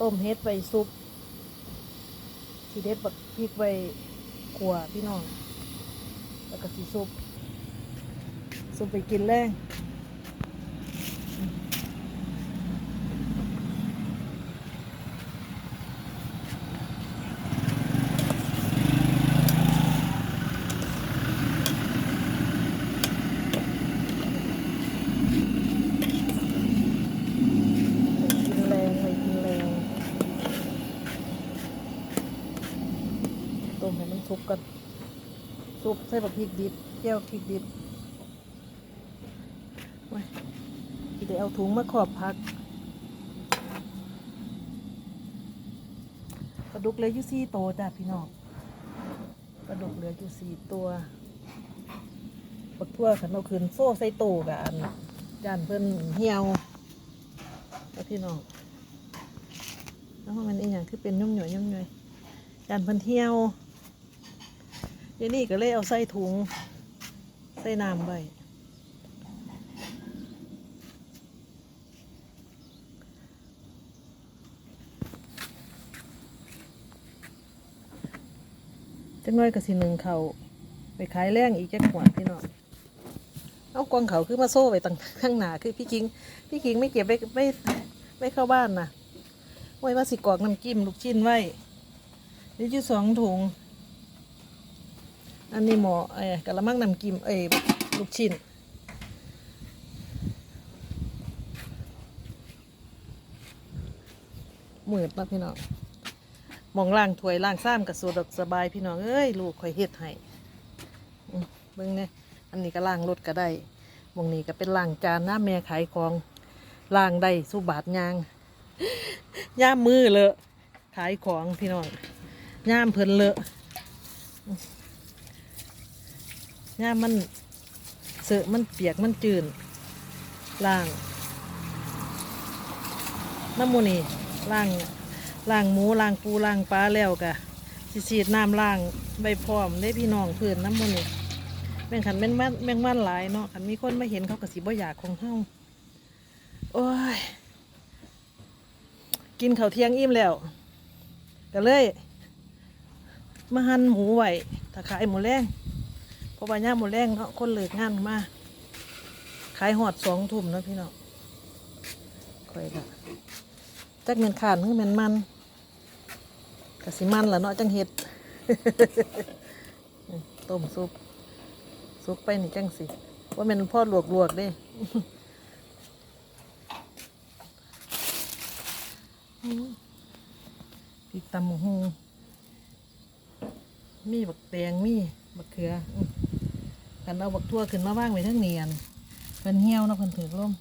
ต้มเฮ็ดไว้ซุปสีเด็ดบักพริกไว้ขัวพี่น้อง แล้วก็สีซุปซุปไปกินแรงกินแรงไปกินแรงต้มให้มันซุปกัน ซุปใส่บักพริกดิบแก้วพริกดิบไว้ที่ได้เอาถุงมาขอบพักปลาดุกเหลืออยู่สี่ตัวจ้ะพี่น้องปลาดุกเหลืออยู่สี่ตัวบักทั่วขันเอาคืนโซ่ใส่โตกับอันย่านเพิ่นเหี่ยวแล้วพี่น้องแล้วมันอีกอย่างคือเป็นยุ่มหน่วยยุ่มหน่วยย่านเพิ่นเหี่ยว เดี๋ยนี้ก็เลยเอาใส่ถุง ใส่น้ำไว้จังน้อยก็สิหนึ่งเขาไปขายแรงอีกจักขวดพี่น้องเอากองเขาคือมาโซ่ไว้ตั้งข้างหน้าคือพี่คิง พี่คิงไม่เก็บไว้ไม่ไม่เข้าบ้านนะไว้ว่าสิกอกน้ำจิ้มลูกชิ้นไว้เดี๋ยวอยู่สองถุง อันนี้หมอเอ้ยกะละมังน้ำกิมเอ้ยลูกชิ้นมืดเนาะพี่น้องมองล่างถ้วยล่างซ้ำกับสะดวกสบายพี่น้องเอ้ยลูกข่อยเฮ็ดให้อืมเบิ่งเนี่ยอันนี้ก็ล่างรถก็ได้มองนี้ก็เป็นล่างจานหน้าแม่ขายของล่างได้สุบาทยางย่ามมือเลอะขายของพี่น้องย่ามเพลินเลอะ ย่ามันเสอะมันเปียกมันจืนล่างน้ำมูนี่ล่างล่างหมูล่างปูล่างปลาแล้วกะสิฉีดน้ำล่างใบพร้อมได้พี่น้องเพื่อนน้ำมูนี่แม่งขันแม่งมันแม่งมันหลายเนาะขันมีคนมาเห็นเขากะสิบ่อยากของเฮาโอ้ย กินข้าวเที่ยงอิ่มแล้วก็เลย มาหั่นหมูไว้ถ้าขายหมูแรง ราะว่าย่ามหมูแรงเนาะคนเลิกงานมาขายหอดสองทุ่มนะพี่น้องคอยค่ะจักเงินขานคือแมันมันกะสิมันแหละเนาะจังเห็ดต้มซุปซุปไปนี่จังสิว่ามันพ่อลวกลวกเด้พริกตำหมูฮูมีบักแตงมีบักเขือ กันเอาบักทั่วขึ้นมาว่างไว้ทั้งเนียนเป็นเหี่ยวนะเพิ่นถือร่ม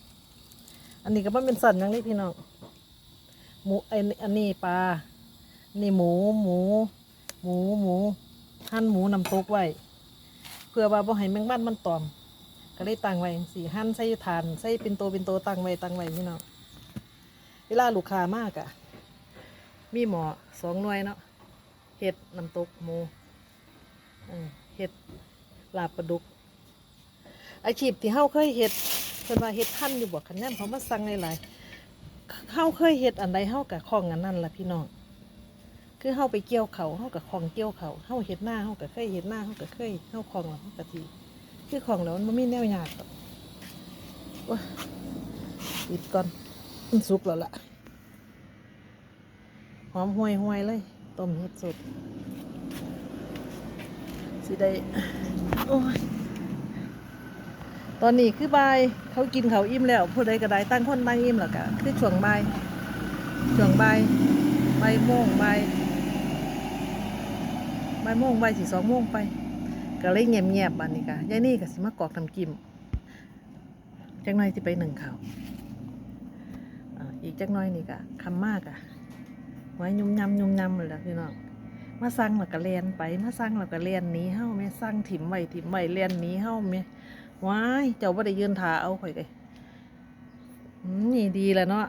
อันนี้ก็บ่เป็นสันอย่างนี้พี่น้องหมูไออันนี้ปลานี่หมูหมู หมูหมูหั่นหมูน้ำตกไว้เพื่อว่าบ่ให้แมงมันมันตอม ก็เลยตั้งไว้สี่หั่นใส่ถ่านใส่เป็นโตเป็นโตตั้งไว้ตั้งไว้พี่น้องเวลาลูกค้ามากอะมีหมอสองหน่วยเนาะเห็ดน้ำตกหมูเห็ด ลาบปลาดุก อาชีพที่เฮาเคยเห็ดเพิ่นว่าเห็ดท่านอยู่บ่คันแนมเขามาสั่งหลายๆเฮาเคยเห็ดอันใดเฮากับของอันนั้นล่ะพี่น้องคือเฮาไปเกี่ยวเขาเฮากับของเกี่ยวเขาเฮาเห็ดหน้าเฮากับเคยเห็ดหน้าเฮากับเคยเฮาของแล้วเฮากับทีคือของแล้วมันบ่มีแนวยากหรอกโอ้ยปิดก่อนมันสุกแล้วล่ะหอมห่วยห่วยๆเลยต้มเห็ดสด สิได้โอ้ยตอนนี้คือบ่ายเขากินเขาอิ่มแล้วผู้ใดก็ได้ตั้งคนตั้งอิ่มแล้วก็คือช่วงบ่ายช่วงบ่ายบ่ายโมงบ่ายบ่ายโมงบ่ายสี่สองโมงไปก็เลยเงียบเงียบๆบันนี้ค่ะยายนี่ก็สิมากอกน้ำจิ้มจักน่อยสิไปหนึ่งเขาวอีกจักน่อยนี่ก็คำมากอะไว้ยุ่มยำยุ่มยำเลยละพี่น้อง มาสั่งแล้วก็เลียนไป มาสั่งแล้วก็เลียนหนี้เฮ้าแม่สั่งถิ่มไว้ถิ่มไว้เลียนหนี้เฮ้าแม่ว้ายเจ้าบ่ได้ยืนถาเอาข่อยเลยนี่ดีแล้วเนาะ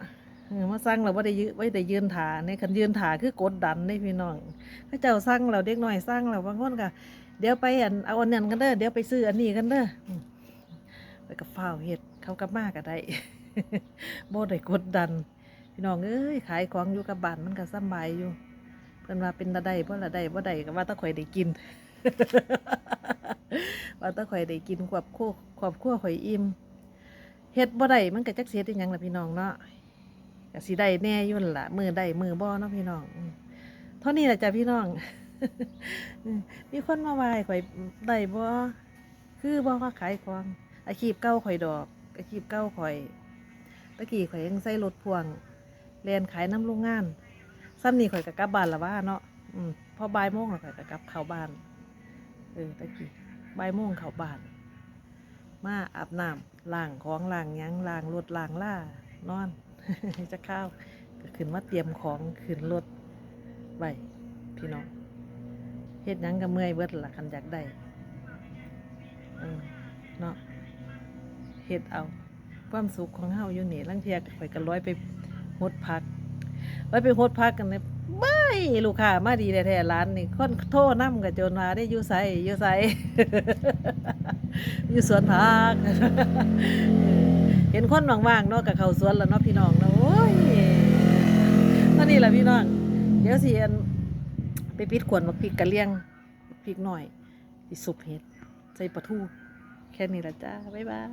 เออมาสั่งแล้วบ่ได้ยืนบ่ได้ยืนถาในคันยืนถาคือกดดันได้พี่น้องถ้าเจ้าสั่งแล้วเด็กน้อยสั่งแล้วบางคนก็เดี๋ยวไปอันเอาอันนั้นกันเด้อเดี๋ยวไปซื้ออันนี้กันเด้อไปกับฝ้าวเฮ็ดเขากับมาก็ได้บ่ได้กดดัน พี่น้องเอ้ยขายของอยู่กับบ้านมันก็สำบายอยู่ พิ่นว่าเป็นตาได้บ่ละได้บ่ได้ก็ว่าตะข่อยได้กิน ว่าตะข่อยได้กินควบคู่ควบคู่ข่อยอิ่มเฮ็ดบ่ได้มันก็จักเสียได้หยังล่ะพี่น้องเนาะก็สิได้แน่ยู่นล่ะมือได้มือบ่เนาะพี่น้องเท่านี้ล่ะจ้ะพี่น้องมีคนมาว่าให้ข่อยได้บ่คือบ่ว่าขายของอาชีพเก่าข่อยดอกอาชีพเก่าข่อยตะกี้ข่อยยังใส่รถพ่วงแล่นขายน้ำโรงงาน ซ้ำนี่ข่อยก็กลับบ้านละว่าเนาะอืมพอบ่ายโมงแล้วข่อยก็กลับเข้าบ้านเออตะกี้บ่ายโมงเข้าบ้าน มาอาบน้ำล้างของล้างยังล้างรถล้างล่านอน จะข้าวก็ขึ้นมาเตรียมของขึ้นรถไว้พี่น้องเฮ็ดยังก็เมื่อยเบิดละคันอยากได้เออเนาะเฮ็ดเอา ความสุขของเฮาอยู่นี่ลังเทียกข่อยก็ร้อยไปหดพัก ไว้ไปโฮดพักกันเนี่ยไม่ลูกค้ามาดีแท้ๆร้านนี่คนโทษน้ำกับโจนมาได้อยู่ไสอยู่ไสอยู่สวนผักเห็นคนว่างๆเนาะกับเขาสวนแล้วเนาะพี่น้องเนาะโอ้ยเท่านี้แหละพี่น้องเดี๋ยวสิอันไปปิดขวดมักพริกกะเลียงพริกหน่อยสิสุปเห็ดใส่ปลาทูแค่นี้ละจ้าบ๊ายบาย